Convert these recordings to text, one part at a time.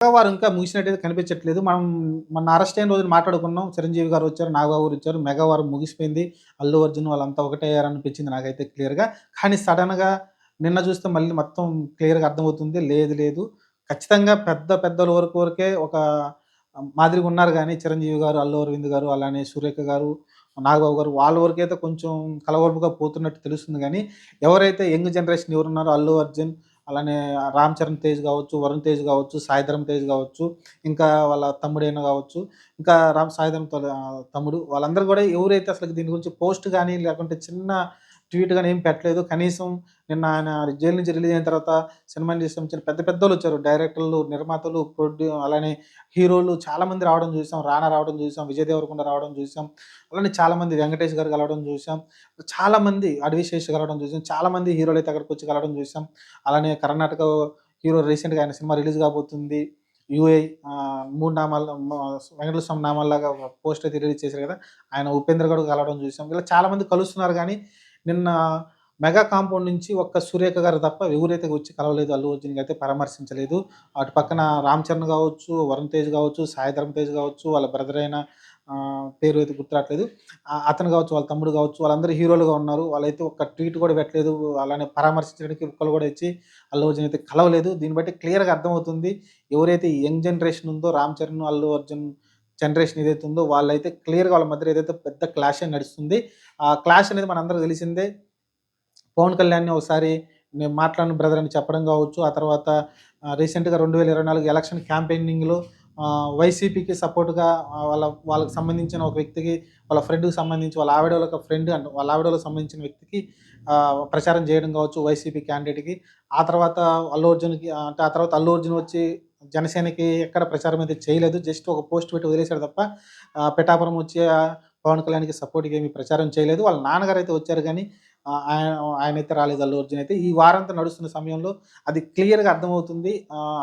వారు ఇంకా ముగిసినట్టయితే కనిపించట్లేదు. మనం మన అరెస్ట్ అయిన రోజున మాట్లాడుకున్నాం. చిరంజీవి గారు వచ్చారు నాగబాబు గారు వచ్చారు మెగావారం ముగిసిపోయింది. అల్లు అర్జున్ వాళ్ళంతా ఒకటే అయ్యారనిపించింది నాకైతే క్లియర్గా కానీ సడన్గా నిన్న చూస్తే మళ్ళీ మొత్తం క్లియర్గా అర్థమవుతుంది. లేదు లేదు. ఖచ్చితంగా పెద్ద పెద్దల వరకు వరకే ఒక మాదిరిగా ఉన్నారు కానీ చిరంజీవి గారు అల్లు అరవింద్ గారు అలానే సురేఖ గారు నాగబాబు గారు వాళ్ళ వరకు అయితే కొంచెం కలవరపుగా పోతున్నట్టు తెలుస్తుంది. కానీ ఎవరైతే యంగ్ జనరేషన్ ఎవరున్నారో అల్లు అర్జున్ అలానే రామ్ చరణ్ తేజ్ కావచ్చు వరుణ్ తేజ్ కావచ్చు సాయిధరం తేజ్ కావచ్చు ఇంకా వాళ్ళ తమ్ముడైన కావచ్చు ఇంకా రామ్ సాయిధరం తమ్ముడు వాళ్ళందరూ కూడా ఎవరైతే అసలు దీని గురించి పోస్ట్ కానీ లేకుంటే చిన్న ట్వీట్ కానీ ఏం పెట్టలేదు. కనీసం నిన్న ఆయన జైలు నుంచి రిలీజ్ అయిన తర్వాత సినిమా ఇండస్ట్రీ సంబంధించిన పెద్ద పెద్దలు వచ్చారు. డైరెక్టర్లు నిర్మాతలు ప్రొడ్యూ అలానే హీరోలు చాలామంది రావడం చూసాం. రానా రావడం చూసాం. విజయ్ దేవరకొండ రావడం చూసాం. అలానే చాలామంది వెంకటేష్ గారు కలవడం చూసాం. చాలామంది అడవిశేష్ కలవడం చూసాం. చాలామంది హీరోలు అయితే అక్కడికి వచ్చి కలవడం చూసాం. అలానే కర్ణాటక హీరో రీసెంట్గా ఆయన సినిమా రిలీజ్ కాబోతుంది. యూఏ మూడు నామాల వెంకటేశ్వర స్వామి నామాల్లాగా పోస్ట్ అయితే రిలీజ్ చేశారు కదా. ఆయన ఉపేంద్ర గడు కలవడం చూసాం. ఇలా చాలామంది కలుస్తున్నారు కానీ నిన్న మెగా కాంపౌండ్ నుంచి ఒక్క సురేఖ గారు తప్ప ఎవరైతే వచ్చి కలవలేదు. అల్లు అర్జున్కి అయితే పరామర్శించలేదు. అటు పక్కన రామ్ చరణ్ కావచ్చు వరుణ్ తేజ్ కావచ్చు సాయి ధర్మ తేజ్ కావచ్చు వాళ్ళ బ్రదర్ అయిన పేరు అయితే గుర్తురావట్లేదు. అతను కావచ్చు వాళ్ళ తమ్ముడు కావచ్చు వాళ్ళందరూ హీరోలుగా ఉన్నారు. వాళ్ళైతే ఒక ట్వీట్ కూడా పెట్టలేదు. అలానే పరామర్శించడానికి ఒక్కరు కూడా ఇచ్చి అల్లు అర్జున్ అయితే కలవలేదు. దీన్ని బట్టి క్లియర్గా అర్థమవుతుంది ఎవరైతే యంగ్ జనరేషన్ ఉందో రామ్ చరణ్ అల్లు అర్జున్ జనరేషన్ ఏదైతే ఉందో వాళ్ళైతే క్లియర్గా వాళ్ళ మధ్య ఏదైతే పెద్ద క్లాష్ అని నడుస్తుంది ఆ క్లాష్ అనేది మనందరికీ తెలిసిందే. పవన్ కళ్యాణ్ని ఒకసారి నేను మాట్లాడిన బ్రదర్ అని చెప్పడం కావచ్చు ఆ తర్వాత రీసెంట్గా రెండు వేల ఇరవై నాలుగు ఎలక్షన్ క్యాంపెయినింగ్లో వైసీపీకి సపోర్ట్గా వాళ్ళ వాళ్ళకి సంబంధించిన ఒక వ్యక్తికి వాళ్ళ ఫ్రెండ్కి సంబంధించి వాళ్ళ ఆవిడ వాళ్ళ ఫ్రెండ్ అండ్ వాళ్ళ ఆవిడ వాళ్ళకి సంబంధించిన వ్యక్తికి ప్రచారం చేయడం కావచ్చు వైసీపీ క్యాండిడేట్కి. ఆ తర్వాత అల్లు అర్జున్కి అంటే ఆ తర్వాత అల్లు అర్జున్ వచ్చి జనసేనకి ఎక్కడ ప్రచారం అయితే చేయలేదు. జస్ట్ ఒక పోస్ట్ పెట్టి వదిలేశాడు తప్ప పిఠాపురం వచ్చే పవన్ కళ్యాణ్కి సపోర్ట్గా ఏమి ప్రచారం చేయలేదు. వాళ్ళ నాన్నగారు అయితే వచ్చారు కానీ ఆయన ఆయన అయితే రాలేదు. అల్లు అర్జున్ అయితే ఈ వారంతా నడుస్తున్న సమయంలో అది క్లియర్గా అర్థమవుతుంది.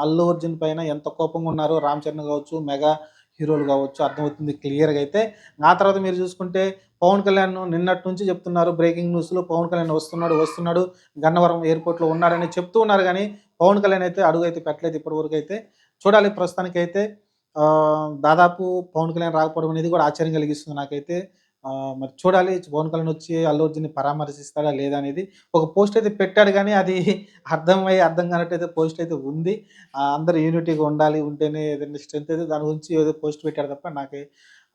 అల్లు అర్జున్ పైన ఎంత కోపంగా ఉన్నారో రామ్ చరణ్ కావచ్చు మెగా హీరోలు కావచ్చు అర్థమవుతుంది క్లియర్గా అయితే. ఆ తర్వాత మీరు చూసుకుంటే పవన్ కళ్యాణ్ నిన్నటి నుంచి చెప్తున్నారు బ్రేకింగ్ న్యూస్లో పవన్ కళ్యాణ్ వస్తున్నాడు వస్తున్నాడు గన్నవరం ఎయిర్పోర్ట్లో ఉన్నాడని చెప్తూ ఉన్నారు కానీ పవన్ కళ్యాణ్ అయితే అడుగు అయితే పెట్టలేదు ఇప్పటివరకు అయితే. చూడాలి ప్రస్తుతానికి అయితే దాదాపు పవన్ కళ్యాణ్ రాకపోవడం అనేది కూడా ఆశ్చర్యం కలిగిస్తుంది నాకైతే. మరి చూడాలి పవన్ కళ్యాణ్ వచ్చి అల్లు అర్జున్ని పరామర్శిస్తాడా లేదా అనేది. ఒక పోస్ట్ అయితే పెట్టాడు కానీ అది అర్థమై అర్థం కానట్టయితే పోస్ట్ అయితే ఉంది. అందరు అందరూ యూనిటీగా ఉండాలి ఉంటేనే ఏదైనా స్ట్రెంత్ అయితే దాని గురించి ఏదో పోస్ట్ పెట్టాడు తప్ప నాకు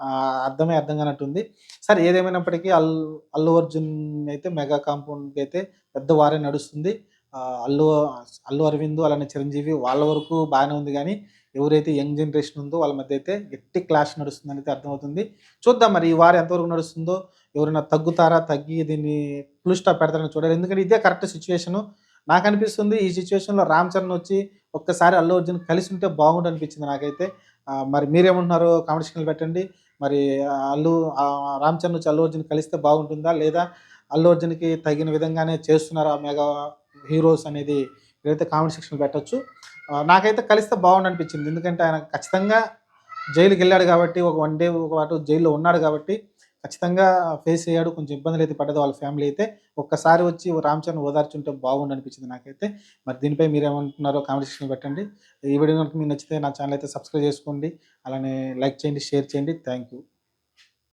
అర్థమై అర్థమే అర్థం కానట్టుంది సరే ఏదేమైనప్పటికీ అల్లు అల్లు అర్జున్ అయితే మెగా కాంపౌండ్కి అయితే పెద్ద వారే నడుస్తుంది. అల్లు అల్లు అరవింద్ అలానే చిరంజీవి వాళ్ళ వరకు బాగానే ఉంది కానీ ఎవరైతే యంగ్ జనరేషన్ ఉందో వాళ్ళ మధ్య అయితే గట్టి క్లాష్ నడుస్తుందనేది అర్థమవుతుంది. చూద్దాం మరి ఈ వారం ఎంతవరకు నడుస్తుందో ఎవరైనా తగ్గుతారా తగ్గి దీన్ని ఫుల్ స్టాప్ పెడతారని చూడాలి. ఎందుకంటే ఇదే కరెక్ట్ సిచ్యువేషను నాకు అనిపిస్తుంది ఈ సిచ్యువేషన్లో రామ్ చరణ్ వచ్చి ఒక్కసారి అల్లు అర్జున్ కలిసి ఉంటే బాగుండు అనిపించింది నాకైతే. మరి మీరేమంటున్నారో కామెంట్ సెక్షన్లో పెట్టండి. మరి అల్లు రామ్ చరణ్ వచ్చి అల్లు అర్జున్ కలిస్తే బాగుంటుందా? లేదా అల్లు అర్జున్కి తగిన విధంగానే చేస్తున్నారా మెగా హీరోస్ అనేది ఏదైతే కామెంట్ సెక్షన్లో పెట్టొచ్చు. నాకైతే కలిస్తే బాగుండనిపించింది. ఎందుకంటే ఆయన ఖచ్చితంగా జైలుకి వెళ్ళాడు కాబట్టి ఒక వన్ డే ఒక పాటు జైల్లో ఉన్నాడు కాబట్టి ఖచ్చితంగా ఫేస్ అయ్యాడు. కొంచెం ఇబ్బందులు అయితే పడ్డది వాళ్ళ ఫ్యామిలీ అయితే. ఒక్కసారి వచ్చి రామ్ చరణ్ ఓదార్చుంటే బాగుండు అనిపించింది నాకైతే. మరి దీనిపై మీరు ఏమంటున్నారో కామెంట్ సెక్షన్లో పెట్టండి. ఈ వీడియో కనుక మీకు నచ్చితే నా ఛానల్ అయితే సబ్స్క్రైబ్ చేసుకోండి. అలానే లైక్ చేయండి షేర్ చేయండి. Thank you.